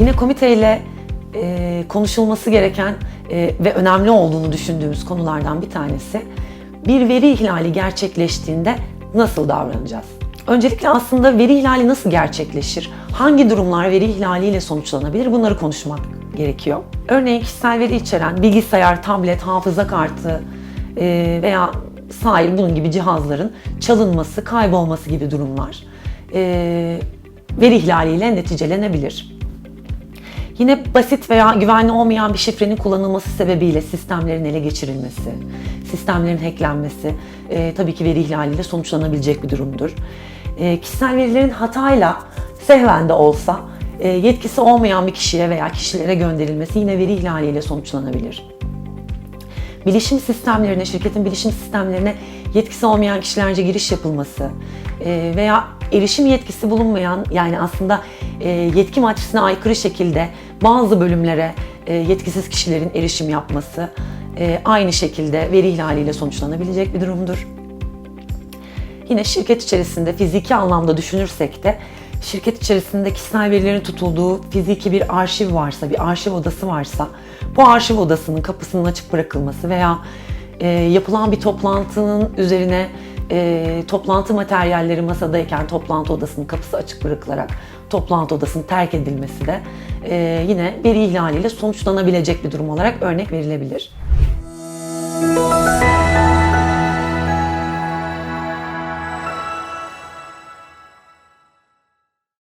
Yine komiteyle e, konuşulması gereken e, ve önemli olduğunu düşündüğümüz konulardan bir tanesi bir veri ihlali gerçekleştiğinde nasıl davranacağız? Öncelikle aslında veri ihlali nasıl gerçekleşir? Hangi durumlar veri ihlaliyle sonuçlanabilir? Bunları konuşmak gerekiyor. Örneğin kişisel veri içeren bilgisayar, tablet, hafıza kartı e, veya sahil bunun gibi cihazların çalınması, kaybolması gibi durumlar e, veri ihlaliyle neticelenebilir. Yine basit veya güvenli olmayan bir şifrenin kullanılması sebebiyle sistemlerin ele geçirilmesi, sistemlerin hacklenmesi e, tabii ki veri ihlaliyle sonuçlanabilecek bir durumdur. E, kişisel verilerin hatayla sehven de olsa e, yetkisi olmayan bir kişiye veya kişilere gönderilmesi yine veri ihlaliyle sonuçlanabilir. Bilişim sistemlerine, şirketin bilişim sistemlerine yetkisi olmayan kişilerce giriş yapılması e, veya erişim yetkisi bulunmayan yani aslında e, yetki maddesine aykırı şekilde bazı bölümlere e, yetkisiz kişilerin erişim yapması e, aynı şekilde veri ihlaliyle sonuçlanabilecek bir durumdur. Yine şirket içerisinde fiziki anlamda düşünürsek de şirket içerisinde kişisel verilerin tutulduğu fiziki bir arşiv varsa, bir arşiv odası varsa bu arşiv odasının kapısının açık bırakılması veya e, yapılan bir toplantının üzerine e, toplantı materyalleri masadayken toplantı odasının kapısı açık bırakılarak toplantı odasının terk edilmesi de e, yine veri ihlaliyle sonuçlanabilecek bir durum olarak örnek verilebilir.